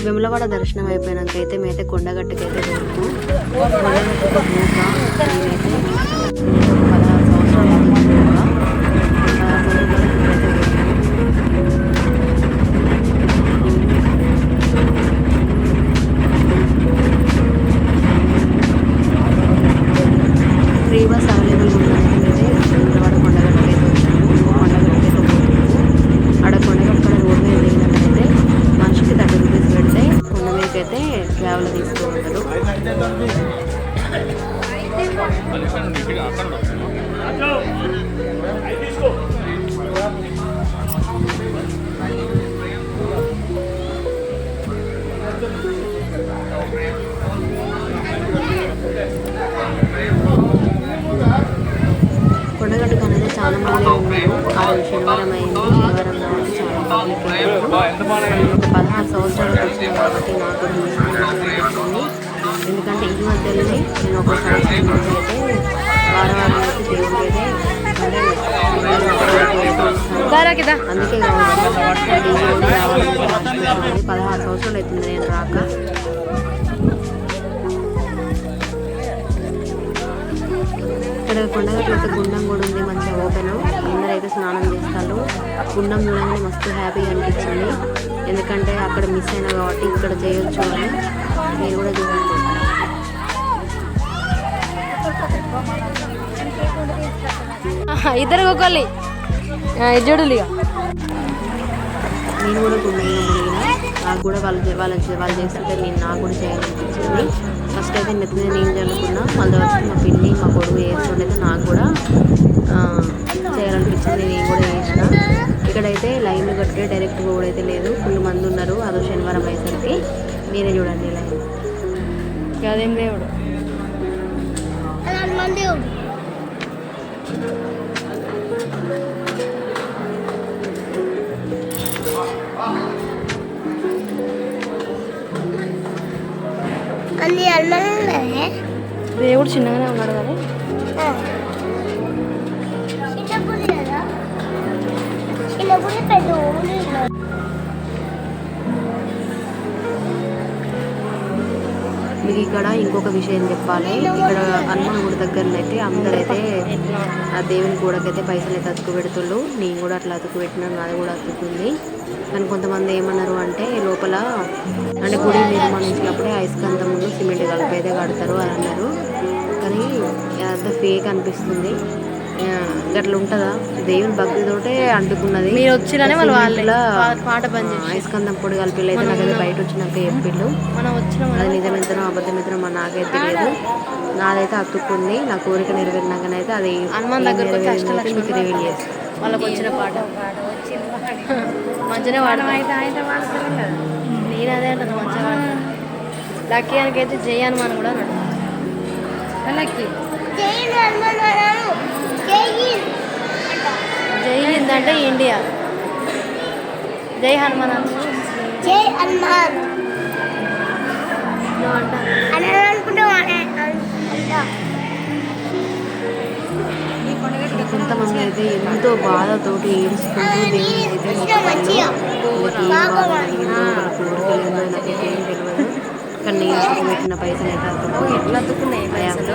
విమలవాడ దర్శనం అయిపోయినాక అయితే మేమైతే కొండగట్టుకైతే అయితే వెళ్ళాము ఒక మూక నేనైతే పదహారు సంవత్సరాల ఫ్రీ బస్ అవైలబుల్ ఉన్నాయి ట్రావెల్ తీస్తూ పదహారు సంవత్సరాలకు వచ్చింది కాబట్టి నాకు ఎందుకంటే ఈ మధ్యలోనే నేను ఒక సంవత్సరం నుంచి అయితే వారం అయితే అయితే. అందుకే. పదహారు సంవత్సరాలు అవుతుంది నేను రాక ఇక్కడ కొండగట్లు అయితే గుండం కూడా ఉంది మంచిగా ఓపెన్. అందరూ అయితే స్నానం చేస్తారు. గుండం చూడగానే మస్తు హ్యాపీగా అనిపించింది. ఎందుకంటే అక్కడ మిస్ అయినా కాబట్టి ఇక్కడ చేయొచ్చు అని మీరు కూడా చూడండి. ఇద్దరు జడులు ఇక నేను కూడా గుండంలో నాకు కూడా వాళ్ళు వాళ్ళ వాళ్ళు చేస్తుంటే నేను నాకు కూడా చేయాలనిపించింది. ఫస్ట్ అయితే నెత్తి మీద నేను చల్లుకున్నా మళ్ళీ వచ్చి మా పిన్ని మా కొడుకు చేస్తుంటే నాకు కూడా ఆ, చేయాలనిపించింది. నేను కూడా చేసిన. ఇక్కడైతే లైన్ కట్టే డైరెక్ట్ రోడ్ అయితే లేదు. ఫుల్ మంది ఉన్నారు. అదో శనివారం అయ్యేసరికి మీరే చూడండి లైన్. అదేం దేవుడు? అన్ని దేవుడు చిన్నగానే ఉన్నాడు కదా. చిన్నప్పుడు పెద్ద ఊరు ఇక్కడ ఇంకొక విషయం చెప్పాలి. ఇక్కడ హనుమాన్ గుడి దగ్గరలో అయితే అందరైతే ఆ దేవుని గోడకైతే పైసలు అయితే అతుకు పెడుతుండ్రు నేను కూడా అట్లా అతుకు పెట్టినా నాది కూడా అతుకుంది కానీ కొంతమంది ఏమన్నారు అంటే లోపల అంటే గుడి నిర్మాణించినప్పుడే అయస్కాంతములు సిమెంట్ కలిపి అయితే కడతారు అని అన్నారు. కానీ అంత ఫేక్ అనిపిస్తుంది. గట్ల ఉంటుందా? దేవుని భక్తితోటే అంటుకున్నది. మీరు వచ్చిరనే వాళ్ళు వాళ్ళే. పాట బంద్ చేసి. అయస్కాంతం పొడి కలిపి అయితే నాకైతే బయట వచ్చినాక చెప్పిండు మనం వచ్చిన అది నిజమెంతనో అబద్ధమెంతనో మా నాకైతే తెలియదు. నాదైతే అతుక్కుంది. నా కోరిక నెరవేరినాకనైతే అది హనుమాన్ దగ్గరకు అయితే మీకు రివీల్ చేస్తాను వాళ్ళకి వచ్చిన పాట. మంచిగానే పాడతాం. నేను అదే అంటాను మంచిగా లక్కీ అనికైతే జై హనుమాన్ కూడా అన్నాడు లక్కీ జై హనుమాను జై హింద్ జై హింద్ అంటే ఇండియా. జై హనుమాన్. జై హనుమాన్. కొంతమంది అయితే ఎంతో బాధతోటి ఏడుచుకుంటూ దేవుని అయితే ఏం బాధ కలిగిందో వాళ్ళ కోరికలు ఏందో నాకైతే ఏం తెలియదు కానీ నేను చూపెట్టిన పైసలు అయితే అతుక్కు ఎట్లా అతుక్కున్నాయి పైసలు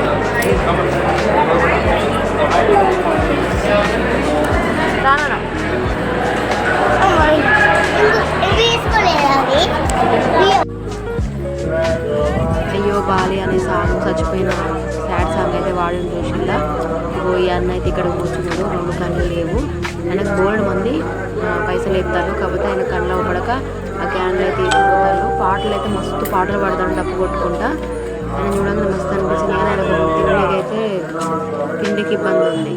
సాంగ్ చూసిందా ఈ అన్న అయితే ఇక్కడ కూర్చున్నాడు రెండు కళ్ళు లేవు. ఆయనకు బోల్డ్ మంది పైసలు ఇస్తారు కాకపోతే ఆయన కళ్ళు పడక ఆ క్యాండిల్ అయితే తీసుకుంటారు పాటలు అయితే మస్తు పాటలు పాడతాడు డప్పు కొట్టుకుంటా. ఆయన చూడంగా మస్తు అనిపించింది కానీ ఆయన తిండికి అయితే తిండికి ఇబ్బంది ఉంది.